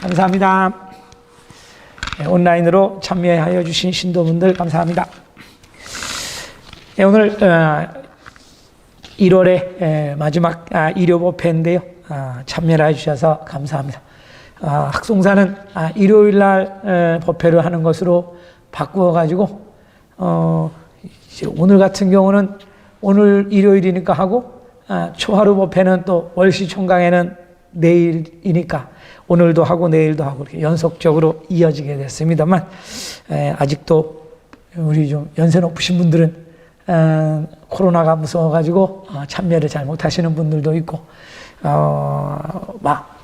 감사합니다. 네, 온라인으로 참여하여 주신 신도분들 감사합니다. 네, 오늘 어, 1월의 마지막 아, 일요법회인데요. 아, 참여를 해주셔서 감사합니다. 아, 학송사는 아, 일요일 날 에, 법회를 하는 것으로 바꾸어 가지고 어, 오늘 같은 경우는 오늘 일요일이니까 하고 아, 초하루 법회는 또 월시 총강에는 내일이니까 오늘도 하고 내일도 하고 이렇게 연속적으로 이어지게 됐습니다만 에, 아직도 우리 좀 연세 높으신 분들은 어, 코로나가 무서워가지고 어, 참여를 잘 못하시는 분들도 있고 어, 막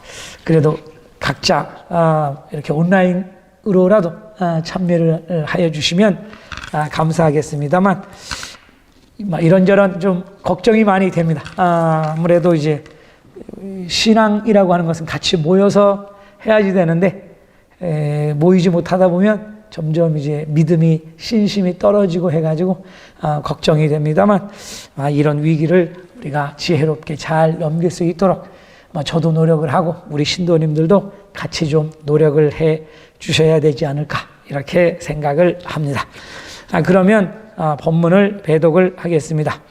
그래도 각자 어, 이렇게 온라인으로라도 어, 참여를 하여 주시면 아, 감사하겠습니다만 막 이런저런 좀 걱정이 많이 됩니다. 아, 아무래도 이제 신앙이라고 하는 것은 같이 모여서 해야지 되는데 에, 모이지 못하다 보면 점점 이제 믿음이 신심이 떨어지고 해가지고 아, 걱정이 됩니다만 아, 이런 위기를 우리가 지혜롭게 잘 넘길 수 있도록 뭐 저도 노력을 하고 우리 신도님들도 같이 좀 노력을 해 주셔야 되지 않을까 이렇게 생각을 합니다. 아, 그러면 아, 본문을 배독을 하겠습니다.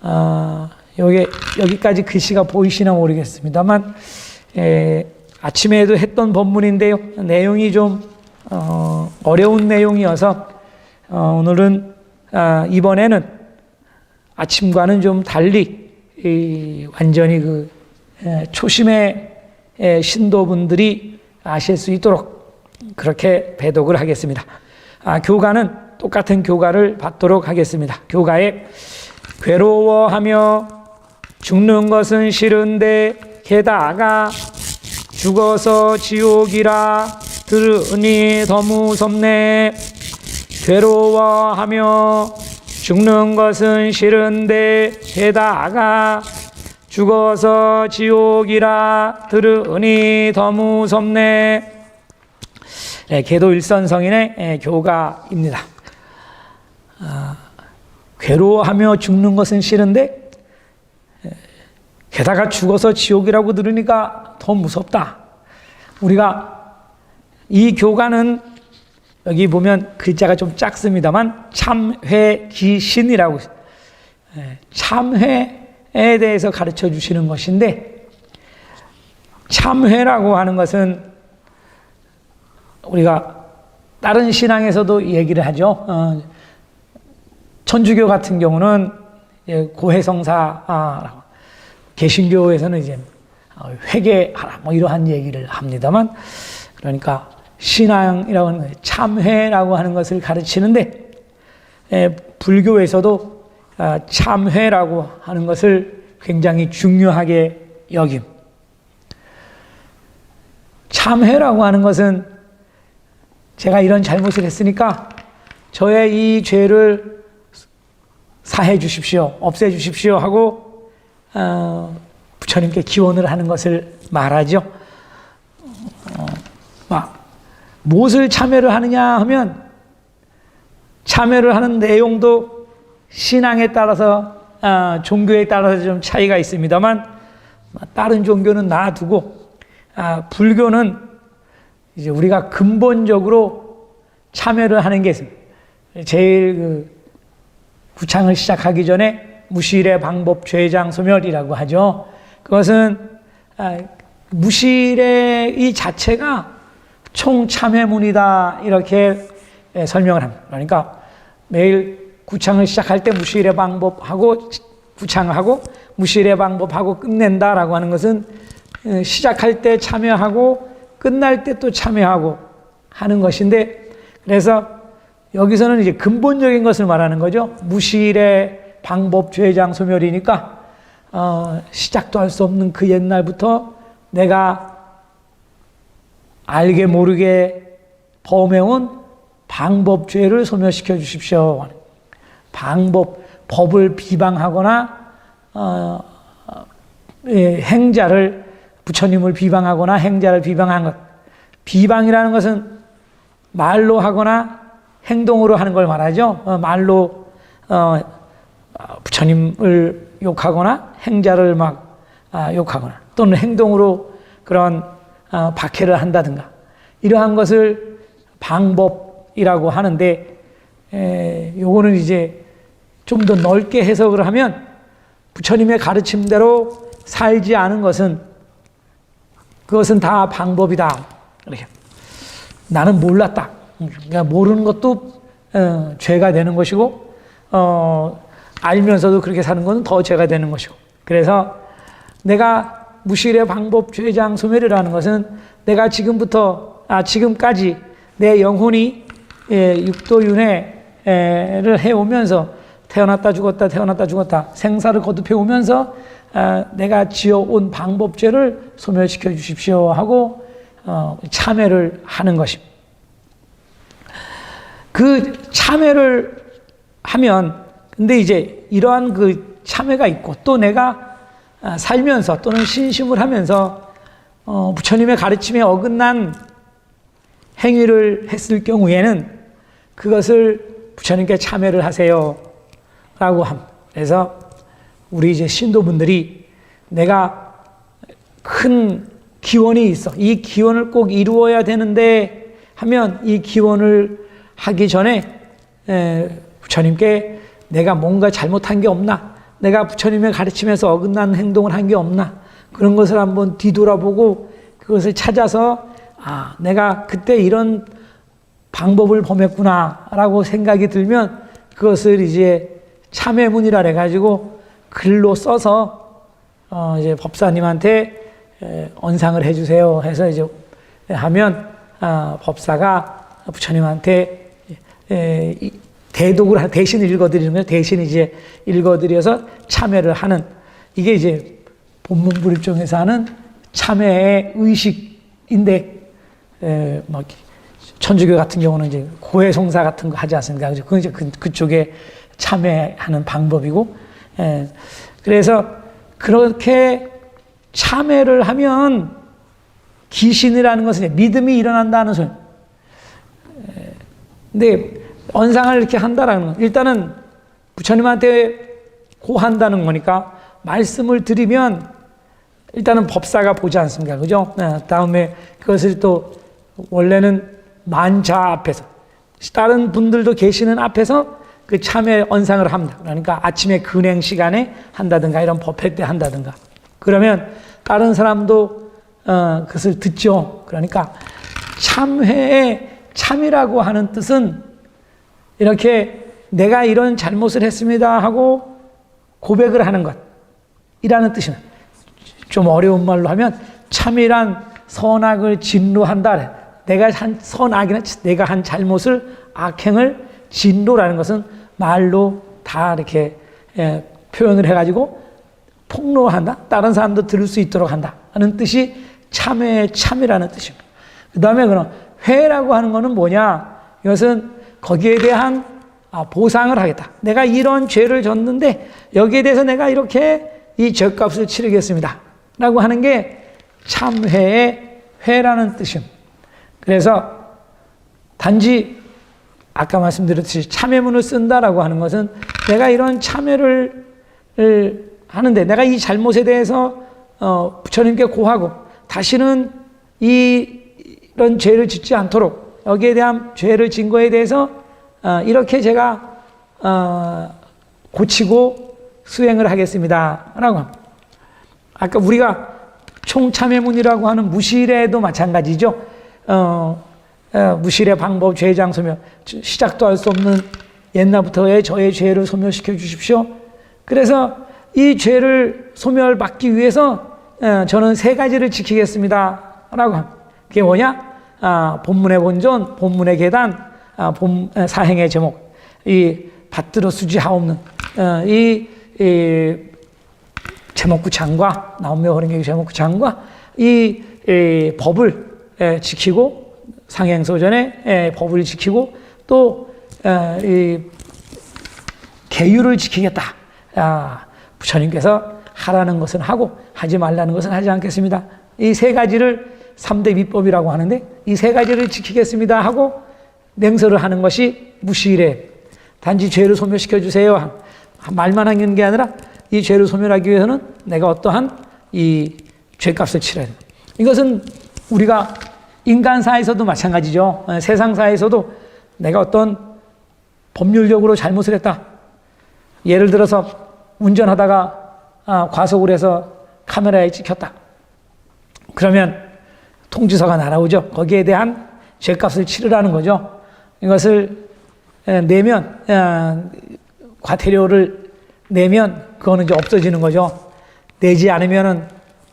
아, 여기 여기까지 글씨가 보이시나 모르겠습니다만 에, 아침에도 했던 본문인데요. 내용이 좀 어, 어려운 내용이어서 어, 오늘은 아, 이번에는 아침과는 좀 달리 이, 완전히 그 에, 초심의 에, 신도분들이 아실 수 있도록 그렇게 배독을 하겠습니다. 아, 교가는 똑같은 교가를 받도록 하겠습니다. 교가에 괴로워하며 죽는 것은 싫은데 게다가 죽어서 지옥이라 들으니 더 무섭네. 괴로워하며 죽는 것은 싫은데 게다가 죽어서 지옥이라 들으니 더 무섭네. 네, 계도 일선성인의 예, 교가입니다. 아, 괴로워하며 죽는 것은 싫은데 예, 게다가 죽어서 지옥이라고 들으니까 더 무섭다. 우리가 이 교가는 여기 보면 글자가 좀 작습니다만 참회기신이라고 예, 참회에 대해서 가르쳐 주시는 것인데 참회라고 하는 것은 우리가 다른 신앙에서도 얘기를 하죠. 어, 천주교 같은 경우는 고해성사, 아, 개신교에서는 이제 어, 회개하라 뭐 이러한 얘기를 합니다만 그러니까 신앙이라고 하는 참회라고 하는 것을 가르치는데 에, 불교에서도 아, 참회라고 하는 것을 굉장히 중요하게 여김. 참회라고 하는 것은 제가 이런 잘못을 했으니까 저의 이 죄를 사해 주십시오, 없애 주십시오 하고 어, 부처님께 기원을 하는 것을 말하죠. 어, 막 무엇을 참여를 하느냐 하면 참여를 하는 내용도 신앙에 따라서 아, 종교에 따라서 좀 차이가 있습니다만 다른 종교는 놔두고 아, 불교는 이제 우리가 근본적으로 참여를 하는 게 있습니다. 제일 그 구창을 시작하기 전에 무실의 방법 죄장 소멸이라고 하죠. 그것은 아, 무실의 이 자체가 총참회문이다 이렇게 예, 설명을 합니다. 그러니까 매일 구창을 시작할 때 무실의 방법하고 구창하고 무실의 방법하고 끝낸다라고 하는 것은 어, 시작할 때 참여하고 끝날 때 또 참여하고 하는 것인데 그래서 여기서는 이제 근본적인 것을 말하는 거죠. 무실의 방법 죄장 소멸이니까 어, 시작도 할 수 없는 그 옛날부터 내가 알게 모르게 범해온 방법 죄를 소멸시켜 주십시오. 방법 법을 비방하거나 어, 예, 행자를 부처님을 비방하거나 행자를 비방한 것 비방이라는 것은 말로 하거나 행동으로 하는 걸 말하죠. 어, 말로 어, 부처님을 욕하거나 행자를 막 아, 욕하거나 또는 행동으로 그런 어, 박해를 한다든가 이러한 것을 방법이라고 하는데 에, 요거는 이제 좀 더 넓게 해석을 하면 부처님의 가르침대로 살지 않은 것은 그것은 다 방법이다. 이렇게 나는 몰랐다. 그러니까 모르는 것도 어, 죄가 되는 것이고 어, 알면서도 그렇게 사는 것은 더 죄가 되는 것이고 그래서 내가 무실의 방법 죄장 소멸이라는 것은 내가 지금부터 아 지금까지 내 영혼이 예, 육도윤회를 해오면서 태어났다 죽었다 태어났다 죽었다 생사를 거듭해 오면서 아, 내가 지어온 방법죄를 소멸시켜 주십시오 하고 어, 참회를 하는 것입니다. 그 참회를 하면 근데 이제 이러한 그 참회가 있고 또 내가 아, 살면서 또는 신심을 하면서 어, 부처님의 가르침에 어긋난 행위를 했을 경우에는 그것을 부처님께 참회를 하세요. 라고 함. 그래서 우리 이제 신도분들이 내가 큰 기원이 있어. 이 기원을 꼭 이루어야 되는데 하면 이 기원을 하기 전에 에, 부처님께 내가 뭔가 잘못한 게 없나? 내가 부처님의 가르침에서 어긋난 행동을 한 게 없나? 그런 것을 한번 뒤돌아보고 그것을 찾아서 아, 내가 그때 이런 방법을 범했구나라고 생각이 들면 그것을 이제 참회문이라 해가지고 글로 써서 어 이제 법사님한테 에, 언상을 해주세요 해서 이제 하면 아, 법사가 부처님한테 대독을 하- 대신 읽어드리는 거예요. 대신 이제 읽어드려서 참회를 하는 이게 이제 본문 불입종에서 하는 참회의 의식인데 에, 막 천주교 같은 경우는 이제 고해송사 같은 거 하지 않습니까? 그건 이제 그, 그쪽에 참회하는 방법이고, 예. 그래서 그렇게 참회를 하면 기신이라는 것은 믿음이 일어난다는 소리. 예. 근데 언상을 이렇게 한다라는 건 일단은 부처님한테 고한다는 거니까 말씀을 드리면 일단은 법사가 보지 않습니까? 그죠? 네, 다음에 그것을 또 원래는 만자 앞에서 다른 분들도 계시는 앞에서 그 참회 언상을 합니다. 그러니까 아침에 근행 시간에 한다든가 이런 법회 때 한다든가 그러면 다른 사람도 어, 그것을 듣죠. 그러니까 참회의 참이라고 하는 뜻은 이렇게 내가 이런 잘못을 했습니다 하고 고백을 하는 것이라는 뜻입니다. 좀 어려운 말로 하면 참이란 선악을 진노한다. 내가 한 선악이나 내가 한 잘못을 악행을 진노라는 것은 말로 다 이렇게 예, 표현을 해가지고 폭로한다. 다른 사람도 들을 수 있도록 한다. 하는 뜻이 참회의 참이라는 뜻입니다. 그 다음에 그럼 회라고 하는 것은 뭐냐? 이것은 거기에 대한 아, 보상을 하겠다. 내가 이런 죄를 졌는데 여기에 대해서 내가 이렇게 이 죄값을 치르겠습니다. 라고 하는 게 참회의 회라는 뜻입니다. 그래서 단지 아까 말씀드렸듯이 참회문을 쓴다라고 하는 것은 내가 이런 참회를 을 하는데 내가 이 잘못에 대해서 어, 부처님께 고하고 다시는 이 이런 죄를 짓지 않도록 여기에 대한 죄를 진 거에 대해서 어, 이렇게 제가 어, 고치고 수행을 하겠습니다 라고 합니다. 아까 우리가 총참회문이라고 하는 무실에도 마찬가지죠. 어, 어, 무실의 방법, 죄장 소멸, 시작도 할 수 없는 옛날부터의 저의 죄를 소멸시켜 주십시오. 그래서 이 죄를 소멸받기 위해서 어, 저는 세 가지를 지키겠습니다. 라고 합니다. 그게 뭐냐? 아, 본문의 본존, 본문의 계단, 아, 본, 아, 사행의 제목, 이 받들어 수지하옵는 어, 이, 이 제목구창과 나온며 허링의 제목구창과 이, 이 법을 에, 지키고 상행소전에 에, 법을 지키고 또 에, 이 계율을 지키겠다. 아, 부처님께서 하라는 것은 하고 하지 말라는 것은 하지 않겠습니다. 이 세 가지를 삼대 위법이라고 하는데 이 세 가지를 지키겠습니다 하고 맹설을 하는 것이 무시래. 단지 죄를 소멸시켜 주세요. 말만 하는 게 아니라 이 죄를 소멸하기 위해서는 내가 어떠한 이 죄값을 치러야 된다. 이것은 우리가 인간사에서도 마찬가지죠. 어, 세상사에서도 내가 어떤 법률적으로 잘못을 했다. 예를 들어서 운전하다가 아, 과속을 해서 카메라에 찍혔다. 그러면 통지서가 날아오죠. 거기에 대한 죄값을 치르라는 거죠. 이것을 에, 내면 아, 과태료를 내면 그거는 이제 없어지는 거죠. 내지 않으면은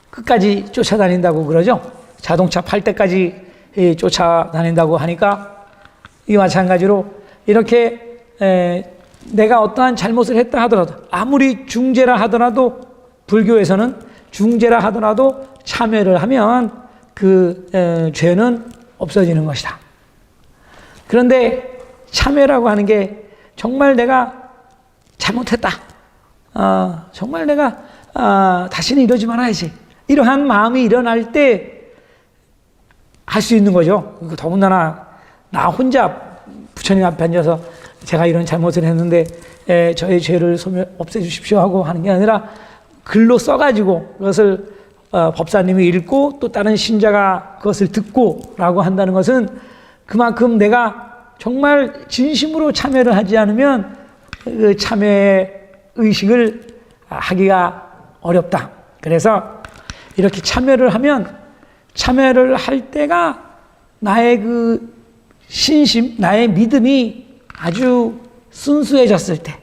끝까지 쫓아다닌다고 그러죠. 자동차 팔 때까지 이, 쫓아다닌다고 하니까 이 마찬가지로 이렇게 에, 내가 어떠한 잘못을 했다 하더라도 아무리 중재라 하더라도 불교에서는 중재라 하더라도 참여를 하면 그 에, 죄는 없어지는 것이다. 그런데 참여라고 하는 게 정말 내가 잘못했다. 아, 정말 내가 아, 다시는 이러지 말아야지. 이러한 마음이 일어날 때 할 수 있는 거죠. 그 더군다나 나 혼자 부처님 앞에 앉아서 제가 이런 잘못을 했는데 에, 저의 죄를 소멸 없애주십시오 하고 하는 게 아니라 글로 써가지고 그것을 어, 법사님이 읽고 또 다른 신자가 그것을 듣고라고 한다는 것은 그만큼 내가 정말 진심으로 참여를 하지 않으면 그 참여의 의식을 하기가 어렵다. 그래서 이렇게 참여를 하면 참여를 할 때가 나의 그 신심, 나의 믿음이 아주 순수해졌을 때,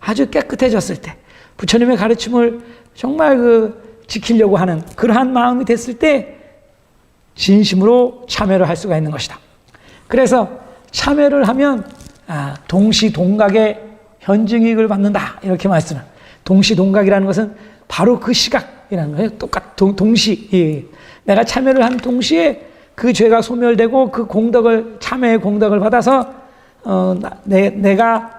아주 깨끗해졌을 때, 부처님의 가르침을 정말 그 지키려고 하는 그러한 마음이 됐을 때 진심으로 참여를 할 수가 있는 것이다. 그래서 참여를 하면 아, 동시동각의 현증이익을 받는다 이렇게 말씀을. 동시동각이라는 것은 바로 그 시각이라는 거예요. 똑같 동, 동시. 예. 내가 참여를 한 동시에 그 죄가 소멸되고 그 공덕을 참여의 공덕을 받아서 어, 나, 내, 내가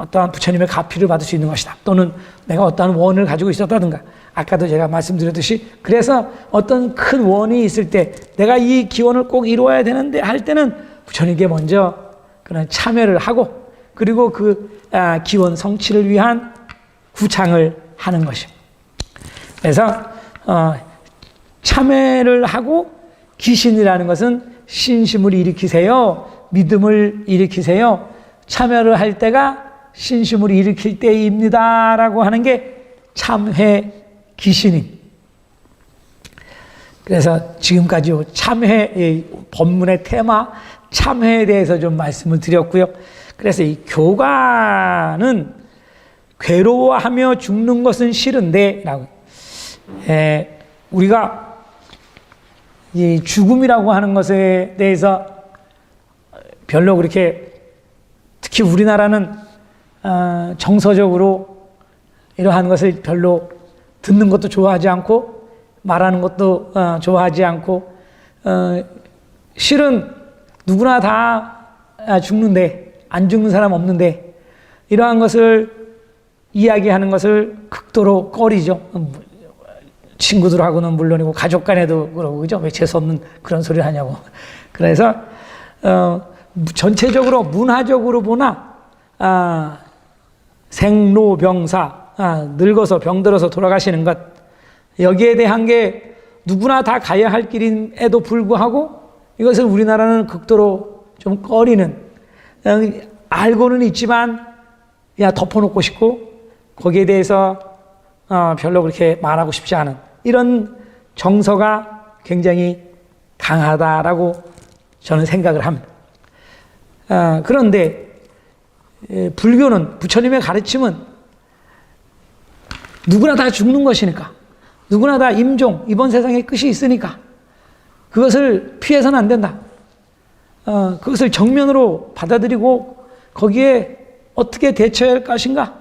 어떠한 부처님의 가피를 받을 수 있는 것이다. 또는 내가 어떠한 원을 가지고 있었다든가. 아까도 제가 말씀드렸듯이 그래서 어떤 큰 원이 있을 때 내가 이 기원을 꼭 이루어야 되는데 할 때는 부처님께 먼저 그런 참여를 하고 그리고 그 아, 기원 성취를 위한 구창을 하는 것입니다. 그래서 어, 참회를 하고 기신이라는 것은 신심을 일으키세요. 믿음을 일으키세요. 참여를 할 때가 신심을 일으킬 때입니다 라고 하는 게 참회 기신임. 그래서 지금까지 참회 본문의 테마 참회에 대해서 좀 말씀을 드렸고요. 그래서 이 교가는 괴로워하며 죽는 것은 싫은데라고 에, 우리가 이 죽음이라고 하는 것에 대해서 별로 그렇게 특히 우리나라는 어, 정서적으로 이러한 것을 별로 듣는 것도 좋아하지 않고 말하는 것도 어, 좋아하지 않고 어, 실은 누구나 다 죽는데 안 죽는 사람 없는데 이러한 것을 이야기하는 것을 극도로 꺼리죠. 친구들하고는 물론이고 가족 간에도 그러고 그죠? 왜 재수 없는 그런 소리를 하냐고. 그래서 어, 전체적으로 문화적으로 보나 아, 생로병사 아, 늙어서 병들어서 돌아가시는 것 여기에 대한 게 누구나 다 가야 할 길임에도 불구하고 이것을 우리나라는 극도로 좀 꺼리는 어, 알고는 있지만 야 덮어놓고 싶고 거기에 대해서 어, 별로 그렇게 말하고 싶지 않은 이런 정서가 굉장히 강하다라고 저는 생각을 합니다. 어, 그런데 에, 불교는 부처님의 가르침은 누구나 다 죽는 것이니까 누구나 다 임종 이번 세상에 끝이 있으니까 그것을 피해서는 안 된다. 어, 그것을 정면으로 받아들이고 거기에 어떻게 대처할 것인가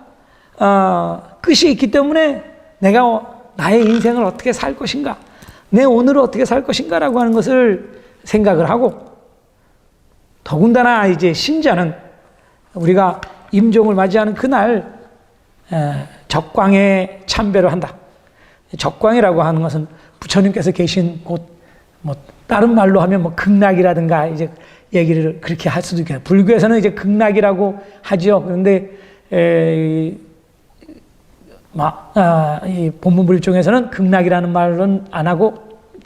어, 끝이 있기 때문에 내가 나의 인생을 어떻게 살 것인가, 내 오늘을 어떻게 살 것인가라고 하는 것을 생각을 하고, 더군다나 이제 신자는 우리가 임종을 맞이하는 그날 적광에 참배를 한다. 적광이라고 하는 것은 부처님께서 계신 곳, 뭐 다른 말로 하면 뭐 극락이라든가 이제 얘기를 그렇게 할 수도 있겠다. 불교에서는 이제 극락이라고 하죠. 그런데 에, 마, 아, 이 본문 불중에서는 극락이라는 말은 안 하고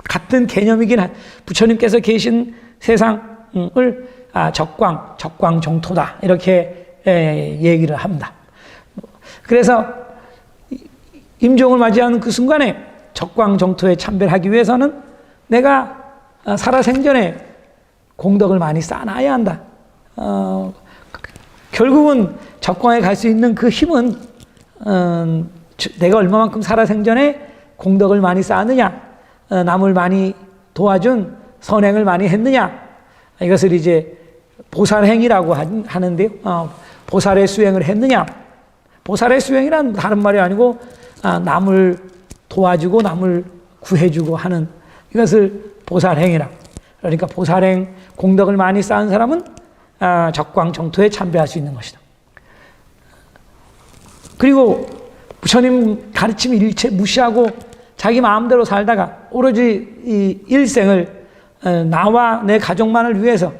같은 개념이긴 한 부처님께서 계신 세상을 아, 적광, 적광 정토다 이렇게 에, 얘기를 합니다. 그래서 임종을 맞이하는 그 순간에 적광 정토에 참배하기 위해서는 내가 아, 살아생전에 공덕을 많이 쌓아놔야 한다. 어, 결국은 적광에 갈 수 있는 그 힘은 음, 내가 얼마만큼 살아생전에 공덕을 많이 쌓느냐, 어, 남을 많이 도와준 선행을 많이 했느냐, 이것을 이제 보살행이라고 하는데요. 어, 보살의 수행을 했느냐, 보살의 수행이란 다른 말이 아니고 아, 남을 도와주고 남을 구해주고 하는 이것을 보살행이라. 그러니까 보살행 공덕을 많이 쌓은 사람은 아, 적광정토에 참배할 수 있는 것이다. 그리고 부처님 가르침 일체 무시하고 자기 마음대로 살다가 오로지 이 일생을 어, 나와 내 가족만을 위해서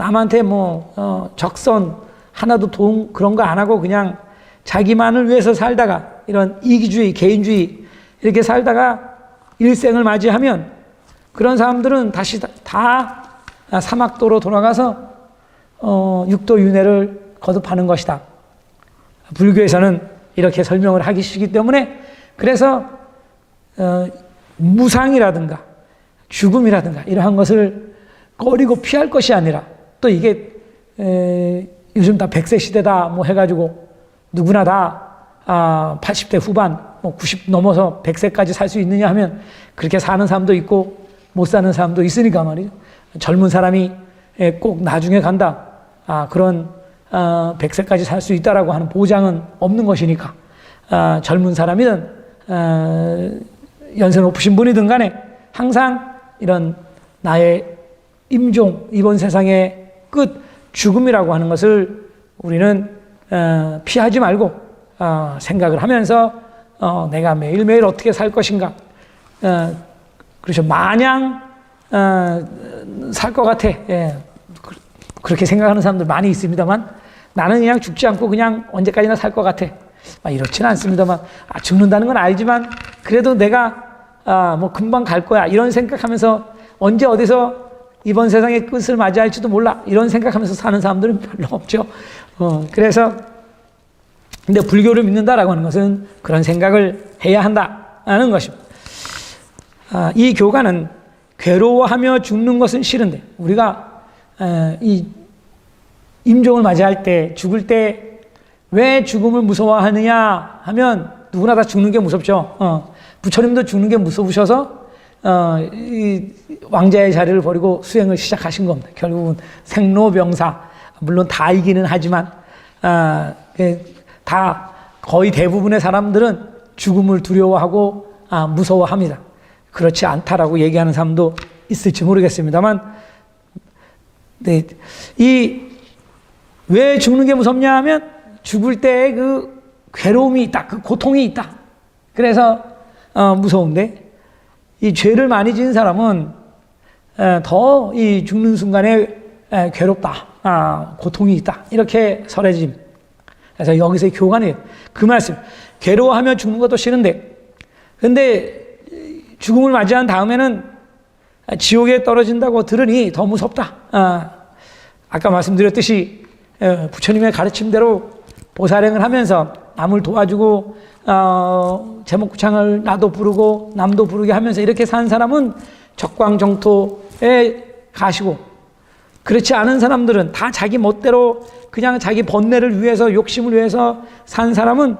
남한테 뭐 어, 적선 하나도 도움 그런 거 안 하고 그냥 자기만을 위해서 살다가 이런 이기주의, 개인주의 이렇게 살다가 일생을 맞이하면 그런 사람들은 다시 다, 다 사막도로 돌아가서 어, 육도 윤회를 거듭하는 것이다. 불교에서는 이렇게 설명을 하기 쉽기 때문에 그래서 어, 무상이라든가 죽음이라든가 이러한 것을 꺼리고 피할 것이 아니라 또 이게 에, 요즘 다 100세 시대다 뭐 해가지고 누구나 다 아, 80대 후반 뭐 90 넘어서 100세까지 살 수 있느냐 하면 그렇게 사는 사람도 있고 못 사는 사람도 있으니까 말이죠. 젊은 사람이 꼭 나중에 간다. 아, 그런 어, 100세까지 살 수 있다라고 하는 보장은 없는 것이니까 아, 젊은 사람이든 어, 연세 높으신 분이든 간에 항상 이런 나의 임종 이번 세상의 끝 죽음이라고 하는 것을 우리는 어, 피하지 말고 어, 생각을 하면서 어, 내가 매일매일 어떻게 살 것인가 어, 그렇죠 마냥 어, 살것 같아 예. 그렇게 생각하는 사람들 많이 있습니다만 나는 그냥 죽지 않고 그냥 언제까지나 살 것 같아. 아, 이렇지는 않습니다만 아, 죽는다는 건 알지만 그래도 내가 아, 뭐 금방 갈 거야 이런 생각하면서 언제 어디서 이번 세상의 끝을 맞이할지도 몰라 이런 생각하면서 사는 사람들은 별로 없죠. 어, 그래서 근데 불교를 믿는다라고 하는 것은 그런 생각을 해야 한다는 것입니다. 아, 이 교가는 괴로워하며 죽는 것은 싫은데 우리가 이 임종을 맞이할 때 죽을 때 왜 죽음을 무서워하느냐 하면 누구나 다 죽는 게 무섭죠. 어, 부처님도 죽는 게 무서우셔서 어, 이 왕자의 자리를 버리고 수행을 시작하신 겁니다. 결국은 생로병사 물론 다 이기는 하지만 어, 다 거의 대부분의 사람들은 죽음을 두려워하고 아, 무서워합니다. 그렇지 않다라고 얘기하는 사람도 있을지 모르겠습니다만 네. 이, 왜 죽는 게 무섭냐 하면 죽을 때 그 괴로움이 있다. 그 고통이 있다. 그래서, 어, 무서운데, 이 죄를 많이 지은 사람은 어, 더이 죽는 순간에 에, 괴롭다. 아, 고통이 있다. 이렇게 설해짐. 그래서 여기서 교관이에요. 그 말씀. 괴로워하며 죽는 것도 싫은데, 근데 죽음을 맞이한 다음에는 지옥에 떨어진다고 들으니 더 무섭다. 아, 아까 말씀드렸듯이 어, 부처님의 가르침대로 보살행을 하면서 남을 도와주고 어, 제목구창을 나도 부르고 남도 부르게 하면서 이렇게 산 사람은 적광정토에 가시고 그렇지 않은 사람들은 다 자기 멋대로 그냥 자기 번뇌를 위해서 욕심을 위해서 산 사람은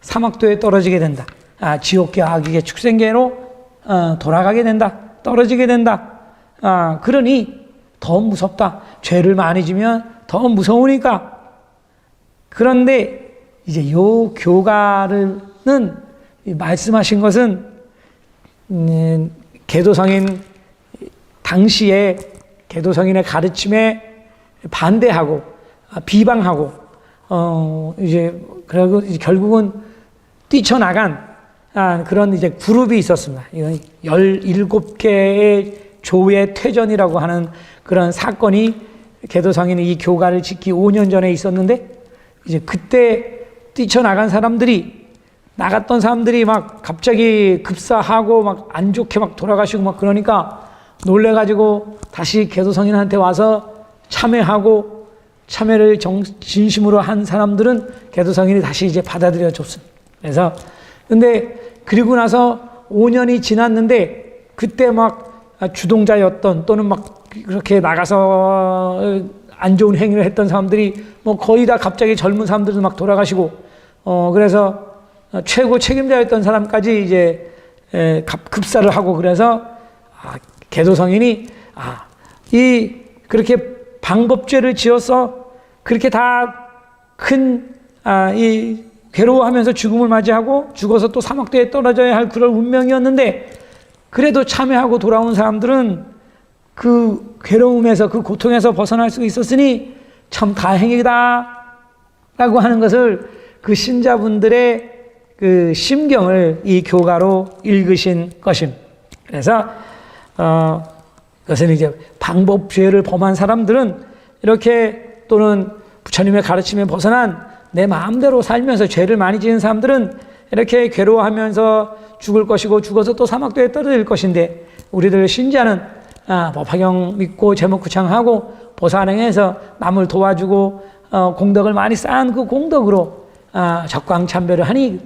사막도에 떨어지게 된다. 아, 지옥계 악익의 축생계로 어, 돌아가게 된다. 떨어지게 된다. 아, 그러니 더 무섭다. 죄를 많이 지면 더 무서우니까. 그런데 이제 요 교가는 말씀하신 것은 음, 개도성인 당시에 개도성인의 가르침에 반대하고 아, 비방하고 어 이제 그리고 결국은 뛰쳐나간 아, 그런 이제 그룹이 있었습니다. 이건 17개의 조의 퇴전이라고 하는 그런 사건이 개도성인의 이 교가를 짓기 5년 전에 있었는데 이제 그때 뛰쳐나간 사람들이 나갔던 사람들이 막 갑자기 급사하고 막 안 좋게 막 돌아가시고 막 그러니까 놀래가지고 다시 개도성인한테 와서 참회하고 참회를 정, 진심으로 한 사람들은 개도성인이 다시 이제 받아들여 줬습니다. 그래서 근데 그리고 나서 5년이 지났는데 그때 막 주동자였던 또는 막 그렇게 나가서 안 좋은 행위를 했던 사람들이 뭐 거의 다 갑자기 젊은 사람들도 막 돌아가시고 어 그래서 최고 책임자였던 사람까지 이제 급사를 하고 그래서 아, 개도 성인이 아, 이 그렇게 방법죄를 지어서 그렇게 다큰이 괴로워하면서 죽음을 맞이하고 죽어서 또 사막도에 떨어져야 할 그런 운명이었는데 그래도 참여하고 돌아온 사람들은 그 괴로움에서 그 고통에서 벗어날 수 있었으니 참 다행이다 라고 하는 것을 그 신자분들의 그 심경을 이 교가로 읽으신 것입니다. 그래서 어, 그것은 이제 방법 죄를 범한 사람들은 이렇게 또는 부처님의 가르침에 벗어난 내 마음대로 살면서 죄를 많이 지은 사람들은 이렇게 괴로워하면서 죽을 것이고 죽어서 또 사막도에 떨어질 것인데 우리들 신자는 아, 법화경 믿고 제목구창하고 보살행해서 남을 도와주고 어, 공덕을 많이 쌓은 그 공덕으로 아, 적광참배를 하니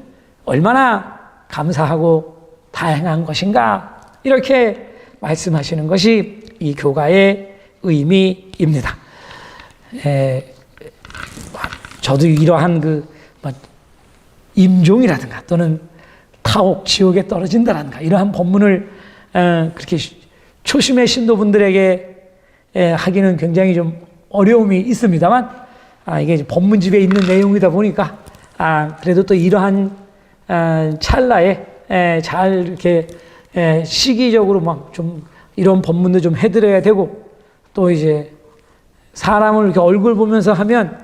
얼마나 감사하고 다행한 것인가 이렇게 말씀하시는 것이 이 교가의 의미입니다. 에, 저도 이러한 그 뭐, 임종이라든가 또는 타옥 지옥에 떨어진다라든가 이러한 법문을 어, 그렇게 초심의 신도분들에게 에, 하기는 굉장히 좀 어려움이 있습니다만 아, 이게 법문집에 있는 내용이다 보니까 아, 그래도 또 이러한 아, 찰나에 에, 잘 이렇게 에, 시기적으로 막 좀 이런 법문도 좀 해드려야 되고 또 이제 사람을 이렇게 얼굴 보면서 하면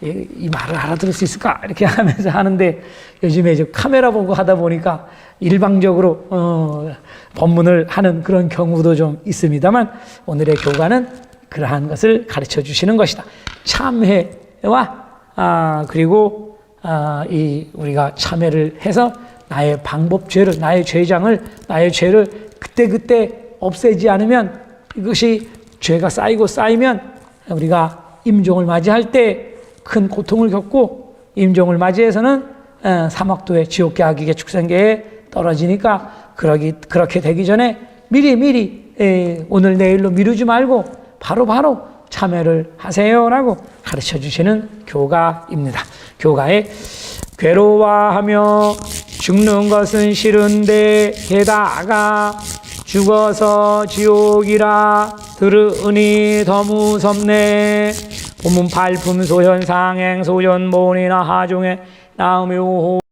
이, 이 말을 알아들을 수 있을까 이렇게 하면서 하는데 요즘에 이제 카메라 보고 하다 보니까 일방적으로 어, 법문을 하는 그런 경우도 좀 있습니다만 오늘의 교과는 그러한 것을 가르쳐 주시는 것이다. 참회와 아, 그리고 아, 이 우리가 참회를 해서 나의 방법 죄를 나의 죄장을 나의 죄를 그때 그때 없애지 않으면 이것이 죄가 쌓이고 쌓이면 우리가 임종을 맞이할 때 큰 고통을 겪고 임종을 맞이해서는 어, 사막도에 지옥계 악이계 축생계에 떨어지니까 그러기 그렇게 되기 전에 미리 미리 에, 오늘 내일로 미루지 말고 바로 바로 참여를 하세요라고 가르쳐 주시는 교가입니다. 교가의 괴로워하며 죽는 것은 싫은데 게다가 죽어서 지옥이라 들으니 더 무섭네. 본문 발품 소현 상행 소현 모니나 하중에 나음이 오